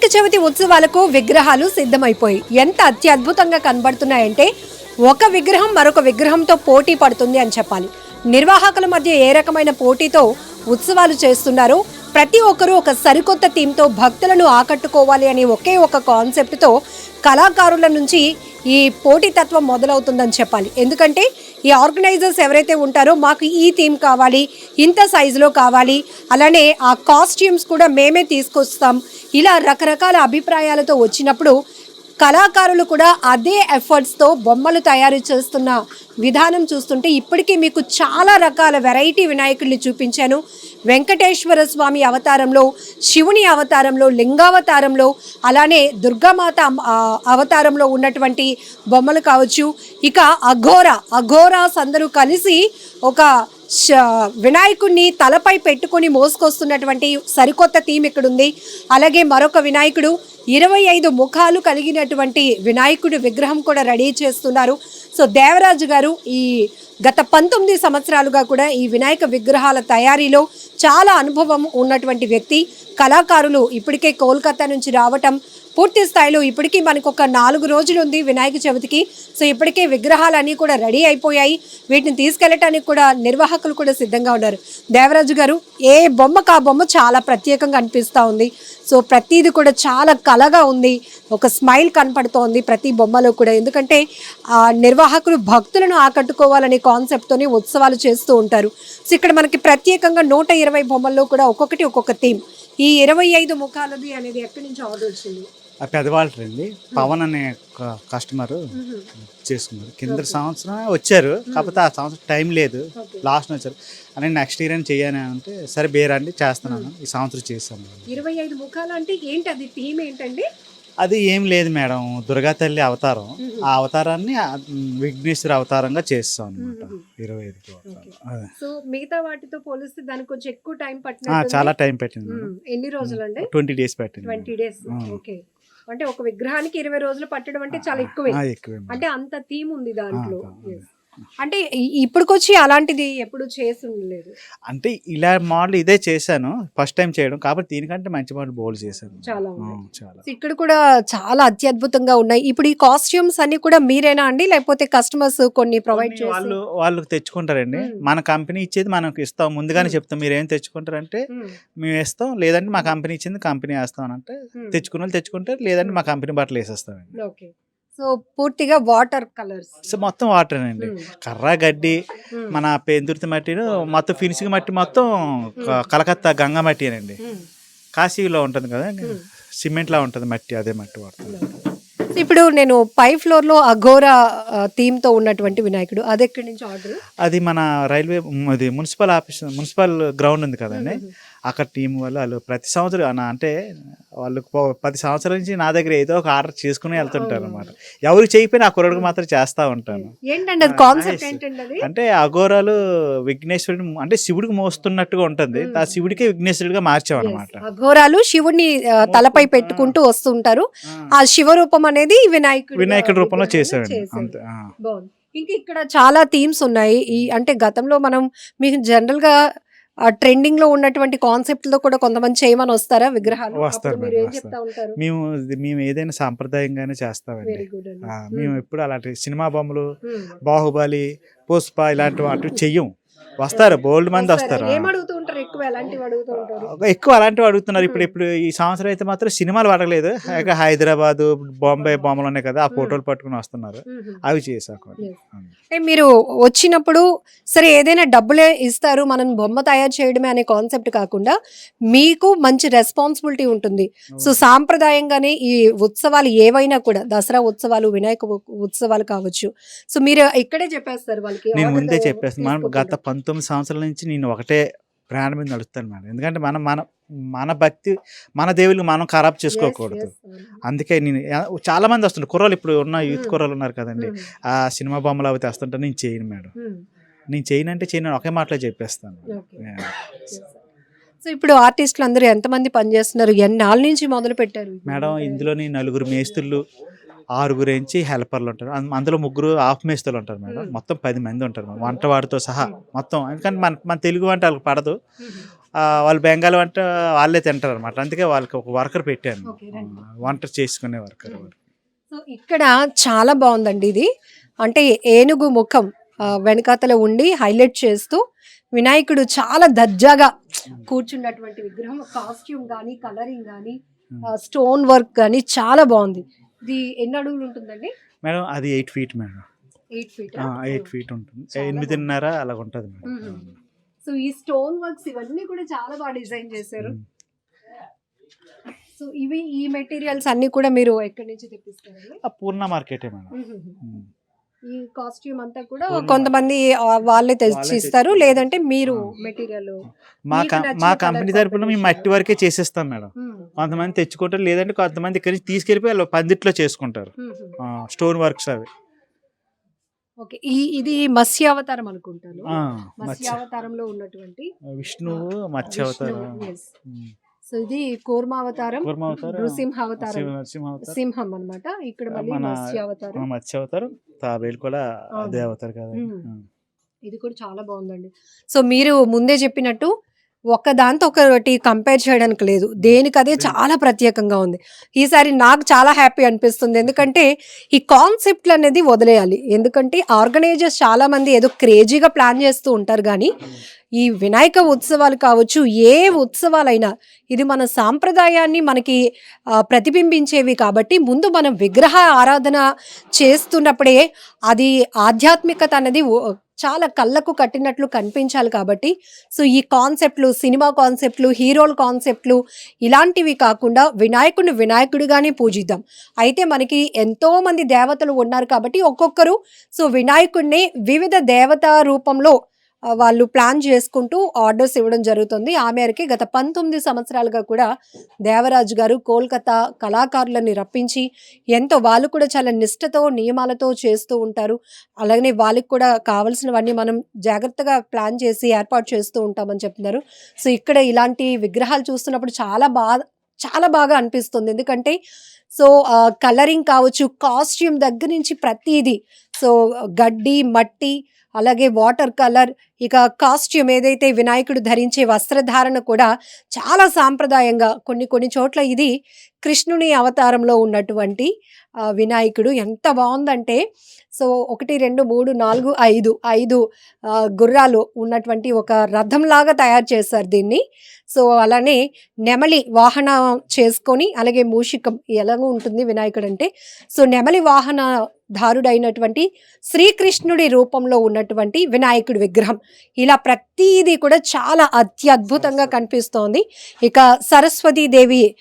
వినాయక చవితి ఉత్సవాలకు విగ్రహాలు సిద్ధమైపోయి ఎంత అత్యద్భుతంగా కనబడుతున్నాయంటే ఒక విగ్రహం మరొక విగ్రహంతో పోటీ పడుతుంది అని చెప్పాలి. నిర్వాహకుల మధ్య ఏ రకమైన పోటీతో ఉత్సవాలు చేస్తున్నారో? ప్రతి ఒక్కరూ ఒక సరికొత్త థీమ్తో భక్తులను ఆకట్టుకోవాలి అనే ఒకే ఒక కాన్సెప్ట్తో కళాకారుల నుంచి ఈ పోటీతత్వం మొదలవుతుందని చెప్పాలి. ఎందుకంటే ఈ ఆర్గనైజర్స్ ఎవరైతే ఉంటారో మాకు ఈ థీమ్ కావాలి ఇంత సైజులో కావాలి అలానే ఆ కాస్ట్యూమ్స్ కూడా మేమే తీసుకొస్తాం. ఇలా రకరకాల అభిప్రాయాలతో వచ్చినప్పుడు కళాకారులు కూడా అదే ఎఫర్ట్స్తో బొమ్మలు తయారు చేస్తున్న విధానం చూస్తుంటే ఇప్పటికీ మీకు చాలా రకాల వెరైటీ వినాయకుడిని చూపించాను. వెంకటేశ్వర స్వామి అవతారంలో శివుని అవతారంలో లింగావతారంలో అలానే దుర్గామాత అవతారంలో ఉన్నటువంటి బొమ్మలు కావచ్చు. ఇక అఘోర అఘోరాస్ అందరూ కలిసి ఒక వినాయకుడిని తలపై పెట్టుకొని మోసుకొస్తున్నటువంటి సరికొత్త థీమ్ ఇక్కడ ఉంది అలాగే మరొక వినాయకుడు ఇరవై ఐదు ముఖాలు కలిగినటువంటి వినాయకుడి విగ్రహం కూడా రెడీ చేస్తున్నారు. సో దేవరాజు గారు ఈ గత పంతొమ్మిది సంవత్సరాలుగా కూడా ఈ వినాయక విగ్రహాల తయారీలో చాలా అనుభవం ఉన్నటువంటి వ్యక్తి. కళాకారులు ఇప్పటికే కోల్కతా నుంచి రావటం పూర్తి స్థాయిలో ఇప్పటికీ మనకు ఒక నాలుగు రోజులు ఉంది వినాయక చవితికి. సో ఇప్పటికే విగ్రహాలన్నీ కూడా రెడీ అయిపోయాయి. వీటిని తీసుకెళ్ళటానికి కూడా నిర్వాహకులు కూడా సిద్ధంగా ఉన్నారు. దేవరాజు గారు ఏ బొమ్మకు ఆ బొమ్మ చాలా ప్రత్యేకంగా అనిపిస్తూ ఉంది. సో ప్రతిది కూడా చాలా కలగా ఉంది. ఒక స్మైల్ కనపడుతోంది ప్రతి బొమ్మలో కూడా. ఎందుకంటే ఆ నిర్వాహకులు భక్తులను ఆకట్టుకోవాలనే కాన్సెప్ట్తోనే ఉత్సవాలు చేస్తూ ఉంటారు. సో ఇక్కడ మనకి ప్రత్యేకంగా నూట ఇరవై బొమ్మల్లో కూడా ఒక్కొక్కటి ఒక్కొక్క థీమ్. ఈ ఇరవై ఐదు ముఖాలది అనేది ఎక్కడి నుంచి ఆర్డర్ వచ్చింది? ఆ పెద్దవాళ్ళు అండి పవన్ అనే ఒక కస్టమర్ చేసుకున్నారు. కింద సంవత్సరం వచ్చారు. కాకపోతే ఆ సంవత్సరం టైం లేదు. లాస్ట్ వచ్చారు. అని నెక్స్ట్ ఇయర్ అని చేయాలి అంటే సరే బేరండి చేస్తున్నాను. ఈ సంవత్సరం చేశాను. ఇరవై ఐదు ముఖాలు అంటే ఏంటి అది? థీమ్ ఏంటండి? అది ఏం లేదు మేడం. దుర్గా తల్లి అవతారం. ఆ అవతారాన్ని విఘ్నేశ్వర అవతారంగా చేస్తాం అనమాట ఇరవై ఐదు. సో మిగతా వాటితో పోలిస్తే దానికి కొంచెం ఎక్కువ టైం ఆ, పట్టినట్టుంది. చాలా టైం పెట్టింది. ఎన్ని రోజులు అండి ట్వంటీ డేస్ పెట్టింది ట్వంటీ డేస్. ఓకే. అంటే ఒక విగ్రహానికి ఇరవై రోజులు పట్టడం అంటే చాలా ఎక్కువే. అంటే అంత థీమ్ ఉంది దాంట్లో. అంటే ఇప్పటికొచ్చి అలాంటిది ఎప్పుడు చేసి ఉండలేదు అంటే ఇలా మోడల్ ఇదే చేశాను ఫస్ట్ టైం చేయడం. కాబట్టి దీనికంటే మంచి మోడల్ బోల్ చేశాను చాలా. చాలా. ఇక్కడ కూడా చాలా అత్యద్భుతంగా ఉన్నాయి. ఇప్పుడు ఈ కాస్ట్యూమ్స్ అన్ని కూడా మీరేనా అండి? లేకపోతే కస్టమర్స్ కొన్ని ప్రొవైడ్ చేసి వాళ్ళు వాళ్ళు తెచ్చుకుంటారండి. మన కంపెనీ ఇచ్చేది మనకు ఇస్తాం. ముందుగానే. చెప్తాం మీరు ఏం తెచ్చుకుంటారంటే మ్మ్. ఇస్తాం లేదంటే మా కంపెనీ ఇచ్చింది కంపెనీ వేస్తాం అంటే. తెచ్చుకున్న వాళ్ళు తెచ్చుకుంటారు. లేదంటే మా కంపెనీ బట్టలు వేసేస్తామండి ఓకే. సో పూర్తిగా వాటర్ కలర్స్. సో మొత్తం వాటర్ అండి. కర్ర గడ్డి మన పెందుర్తి మట్టిను మొత్తం ఫినిషింగ్ మట్టి మొత్తం కలకత్తా గంగా మట్టి అండి. కాశీలో ఉంటుంది కదా సిమెంట్ లా ఉంటుంది మట్టి అదే మట్టి వాడుతుంది. ఇప్పుడు నేను పై ఫ్లోర్లో అఘోరా థీమ్తో ఉన్నటువంటి వినాయకుడు అది ఎక్కడి నుంచి ఆర్డర్? అది మన రైల్వే అది మున్సిపల్ ఆఫీస్ మున్సిపల్ గ్రౌండ్ ఉంది కదండి. అక్కడ టీం వాళ్ళు వాళ్ళు ప్రతి సంవత్సరం అంటే వాళ్ళు పది సంవత్సరాల నుంచి నా దగ్గర ఏదో ఒక ఆర్డర్ చేసుకుని వెళ్తుంటారు అనమాట ఎవరికి చేయకపోయినా ఆ కుర్రడికి మాత్రం చేస్తా ఉంటాను. కాన్సెప్ట్ అంటే అఘోరాలు విఘ్నేశ్వరుడు అంటే శివుడికి మోస్తున్నట్టుగా ఉంటుంది. ఆ శివుడికే విఘ్నేశ్వరుడిగా మార్చాం అనమాట అఘోరాలు శివుడిని తలపై పెట్టుకుంటూ వస్తుంటారు. ఆ. శివరూపం అనేది వినాయకుడు వినాయకుడి రూపంలో చేశాడు అంతే ఇంకా ఇక్కడ చాలా థీమ్స్ ఉన్నాయి. ఈ అంటే గతంలో మనం మీకు జనరల్గా ట్రెండింగ్లో ఉన్నటువంటి కాన్సెప్ట్లో కూడా కొంతమంది చేయమని వస్తారా విగ్రహాలు? వస్తారు మేము మేము ఏదైనా సాంప్రదాయంగానే చేస్తామండి. ఆ, మేము ఎప్పుడు అలాంటి సినిమా బొమ్మలు Hmm. బాహుబలి పుష్ప ఇలాంటి వాటి చెయ్యం. వస్తారు బోల్డ్ మంది వస్తారు. ఎక్కువ ఎక్కువ ఎలాంటివి అడుగుతూ ఉంటారు. ఎక్కువ అలాంటివి అడుగుతున్నారు. ఇప్పుడు ఇప్పుడు ఈ సంవత్సరం అయితే మాత్రం సినిమాలు అడగలేదు హైదరాబాద్ బాంబే బొమ్మలు ఉన్నాయి కదా ఆ ఫోటోలు పట్టుకుని వస్తున్నారు. అవి చేసాక మీరు వచ్చినప్పుడు సరే ఏదైనా డబ్బులే ఇస్తారు మనం బొమ్మ తయారు చేయడమే అనే కాన్సెప్ట్ కాకుండా మీకు మంచి రెస్పాన్సిబిలిటీ ఉంటుంది. సో సాంప్రదాయంగానే ఈ ఉత్సవాలు ఏవైనా కూడా దసరా ఉత్సవాలు వినాయక ఉత్సవాలు కావచ్చు. సో మీరు ఇక్కడే చెప్పేస్తారు వాళ్ళకి నేను ముందే చెప్పేస్తాను. మనం. గత పంతొమ్మిది సంవత్సరాల నుంచి నేను ఒకటే ప్రాణం మీద నడుస్తాను మేడం. ఎందుకంటే మనం మన మన భక్తి మన దేవుళ్ళు మనం ఖరాబ్ చేసుకోకూడదు. అందుకే నేను చాలా మంది వస్తుంటారు కుర్రోళ్ళు ఇప్పుడు ఉన్న యూత్ Hmm. కుర్రోళ్ళు ఉన్నారు కదండి. Hmm. ఆ సినిమా బొమ్మలు అవి తెస్తుంటే నేను చేయను మేడం. Hmm. నేను చేయను అంటే చేయను ఒకే మాటలో చెప్పేస్తాను. సో ఇప్పుడు ఆర్టిస్టులు అందరూ ఎంతమంది పనిచేస్తున్నారు? ఎన్నాళ్ళ నుంచి మొదలు పెట్టారు మేడం ఇందులోని నలుగురు మేస్తులు ఆరుగురు ఎంచి హెల్పర్లు ఉంటారు. అందులో ముగ్గురు హాఫ్ మేస్తులు ఉంటారు మేడం. మొత్తం పది మంది ఉంటారు మేడం. వంటవాడితో సహా మొత్తం. ఎందుకంటే మన మన తెలుగు వంట వాళ్ళకి పడదు. వాళ్ళు బెంగాల్ వంట వాళ్ళే తింటారు అనమాట అందుకే వాళ్ళకి ఒక వర్కర్ పెట్టాను. వంట చేసుకునే వర్కర్ సో ఇక్కడ చాలా బాగుందండి ఇది. అంటే ఏనుగు ముఖం వెనకాతల ఉండి హైలైట్ చేస్తూ వినాయకుడు చాలా దర్జాగా కూర్చున్నటువంటి విగ్రహం. కాస్ట్యూమ్ కానీ కలరింగ్ కానీ స్టోన్ వర్క్ కానీ చాలా బాగుంది. ఇది ఎన్ని అడుగులు ఉంటుందండి? మేడం అది eight feet madam. Eight feet eight feet ఉంటుంది. ఎనిమిదిన్నర అలాగ ఉంటుంది మేడం. సో ఈ స్టోన్ వర్క్స్ ఇవన్నీ కూడా చాలా బాగా డిజైన్ చేశారు. సో ఇవి ఈ మెటీరియల్స్ అన్ని కూడా మీరు ఎక్కడి నుంచి తెప్పిస్తారండి ఆ పూర్ణ మార్కెటే మేడం. ఈ కాస్ట్యూమ్ అంతా కూడా కొంతమంది వాళ్ళే తెచ్చి వాళ్ళే ఇస్తారు. తెచ్చి లేదంటే మీరు. మెటీరియల్ మా మా కంపెనీ తరపున మేము. మట్టి వరకే చేసేస్తాం మేడం. కొంతమంది తెచ్చుకుంటారు లేదంటే కొంతమంది ఇక్కడి నుంచి తీసుకెళ్ళిపోయి వాళ్ళు పందిట్లో చేసుకుంటారు. స్టోన్ వర్క్స్ అవి. ఓకే. ఈ ఇది మత్స్యావతారం అనుకుంటాను. ఆ, మత్స్య మత్స్యావతారంలో ఉన్నటువంటి విష్ణువు మత్స్య అవతారం. సో ఇది కూర్మావతారం నృసింహావతారం. సింహం అన్నమాట. ఇక్కడ మళ్ళీ మత్స్యావతారం. మత్స్య అవతారం తాబేలు కూడా. అదే అవతారు కదా. ఇది కూడా చాలా బాగుందండి. సో మీరు ముందే చెప్పినట్టు ఒక దాంతో ఒకటి కంపేర్ చేయడానికి లేదు. దేనికి అదే చాలా ప్రత్యేకంగా ఉంది. ఈసారి నాకు చాలా హ్యాపీ అనిపిస్తుంది. ఎందుకంటే ఈ కాన్సెప్ట్లు అనేది వదిలేయాలి. ఎందుకంటే ఆర్గనైజర్స్ చాలా మంది ఏదో క్రేజీగా ప్లాన్ చేస్తూ ఉంటారు కానీ ఈ వినాయక ఉత్సవాలు కావచ్చు ఏ ఉత్సవాలైనా ఇది మన సాంప్రదాయాన్ని మనకి ప్రతిబింబించేవి కాబట్టి ముందు మనం విగ్రహ ఆరాధన చేస్తున్నప్పుడే అది ఆధ్యాత్మికత అనేది చాలా కళ్ళకు కట్టినట్లు కనిపించాలి కాబట్టి సో ఈ కాన్సెప్ట్లు సినిమా కాన్సెప్ట్లు హీరోల కాన్సెప్ట్లు ఇలాంటివి కాకుండా వినాయకుడిని వినాయకుడిగానే పూజిద్దాం. అయితే మనకి ఎంతో మంది దేవతలు ఉన్నారు కాబట్టి ఒక్కొక్కరు సో వినాయకుడిని వివిధ దేవతా రూపంలో వాళ్ళు ప్లాన్ చేసుకుంటూ ఆర్డర్స్ ఇవ్వడం జరుగుతుంది. ఆ మేరకి గత పంతొమ్మిది సంవత్సరాలుగా కూడా దేవరాజు గారు కోల్కతా కళాకారులని రప్పించి ఎంతో వాళ్ళు కూడా చాలా నిష్ఠతో నియమాలతో చేస్తూ ఉంటారు. అలాగనే వాళ్ళకి కూడా కావాల్సినవన్నీ మనం జాగ్రత్తగా ప్లాన్ చేసి ఏర్పాటు చేస్తూ ఉంటామని చెప్తున్నారు. సో ఇక్కడ ఇలాంటి విగ్రహాలు చూస్తున్నప్పుడు చాలా బాగా చాలా బాగా అనిపిస్తుంది. ఎందుకంటే సో కలరింగ్ కావచ్చు కాస్ట్యూమ్ దగ్గర నుంచి ప్రతిదీ సో గడ్డి మట్టి అలాగే వాటర్ కలర్ ఇక కాస్ట్యూమ్ ఏదైతే వినాయకుడు ధరించే వస్త్రధారణ కూడా చాలా సాంప్రదాయంగా కొన్ని కొన్ని చోట్ల ఇది కృష్ణుని అవతారంలో ఉన్నటువంటి వినాయకుడు. ఎంత బాగుందంటే సో ఒకటి రెండు మూడు నాలుగు ఐదు ఐదు గుర్రాలు ఉన్నటువంటి ఒక రథంలాగా తయారు చేశారు దీన్ని. సో అలానే నెమలి వాహన చేసుకొని అలాగే మూషికం ఎలాగో ఉంటుంది వినాయకుడు అంటే సో నెమలి వాహన ధారుడైనటువంటి శ్రీకృష్ణుడి రూపంలో ఉన్నటువంటి వినాయకుడి విగ్రహం. ఇలా ప్రతిదీ కూడా చాలా అత్యద్భుతంగా కనిపిస్తోంది. ఇక సరస్వతీదేవి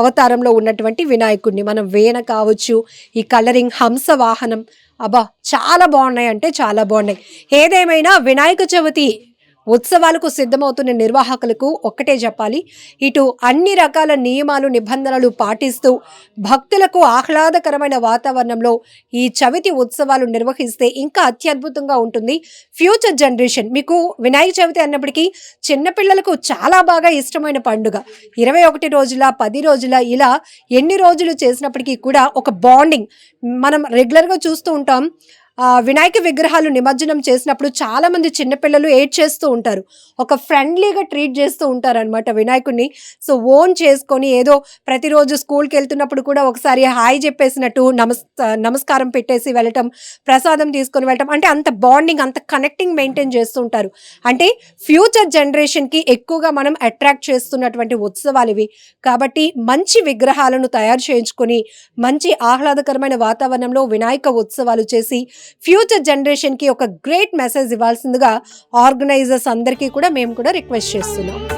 అవతారంలో ఉన్నటువంటి వినాయకుడిని మనం వేణ కావచ్చు ఈ కలరింగ్ హంస వాహనం. అబ్బా చాలా బాగున్నాయి అంటే చాలా బాగున్నాయి. ఏదేమైనా వినాయక చవితి ఉత్సవాలకు సిద్ధమవుతున్న నిర్వాహకులకు ఒక్కటే చెప్పాలి. ఇటు అన్ని రకాల నియమాలు నిబంధనలు పాటిస్తూ భక్తులకు ఆహ్లాదకరమైన వాతావరణంలో ఈ చవితి ఉత్సవాలు నిర్వహిస్తే ఇంకా అత్యద్భుతంగా ఉంటుంది. Future generation. మీకు వినాయక చవితి అన్నప్పటికీ చిన్నపిల్లలకు చాలా బాగా ఇష్టమైన పండుగ. ఇరవై ఒకటి రోజుల పది రోజుల ఇలా ఎన్ని రోజులు చేసినప్పటికీ కూడా ఒక బాండింగ్. మనం రెగ్యులర్గా చూస్తూ ఉంటాం. వినాయక విగ్రహాలు నిమజ్జనం చేసినప్పుడు చాలా మంది చిన్నపిల్లలు ఏడ్ చేస్తూ ఉంటారు. ఒక ఫ్రెండ్లీగా ట్రీట్ చేస్తూ ఉంటారు అనమాట వినాయకుడిని సో ఓన్ చేసుకొని ఏదో ప్రతిరోజు స్కూల్కి వెళ్తున్నప్పుడు కూడా ఒకసారి హాయ్ చెప్పేసినట్టు నమస్ నమస్కారం పెట్టేసి వెళ్ళటం ప్రసాదం తీసుకొని వెళ్ళటం అంటే అంత బాండింగ్ అంత కనెక్టింగ్ మెయింటైన్ చేస్తూ ఉంటారు. అంటే ఫ్యూచర్ జనరేషన్కి ఎక్కువగా మనం అట్రాక్ట్ చేస్తున్నటువంటి ఉత్సవాలు ఇవి. కాబట్టి మంచి విగ్రహాలను తయారు చేయించుకొని మంచి ఆహ్లాదకరమైన వాతావరణంలో వినాయక ఉత్సవాలు చేసి ఫ్యూచర్ జనరేషన్కి ఒక గ్రేట్ మెసేజ్ ఇవ్వాల్సిందిగా ఆర్గనైజర్స్ అందరికీ కూడా మేము కూడా రిక్వెస్ట్ చేస్తున్నాం.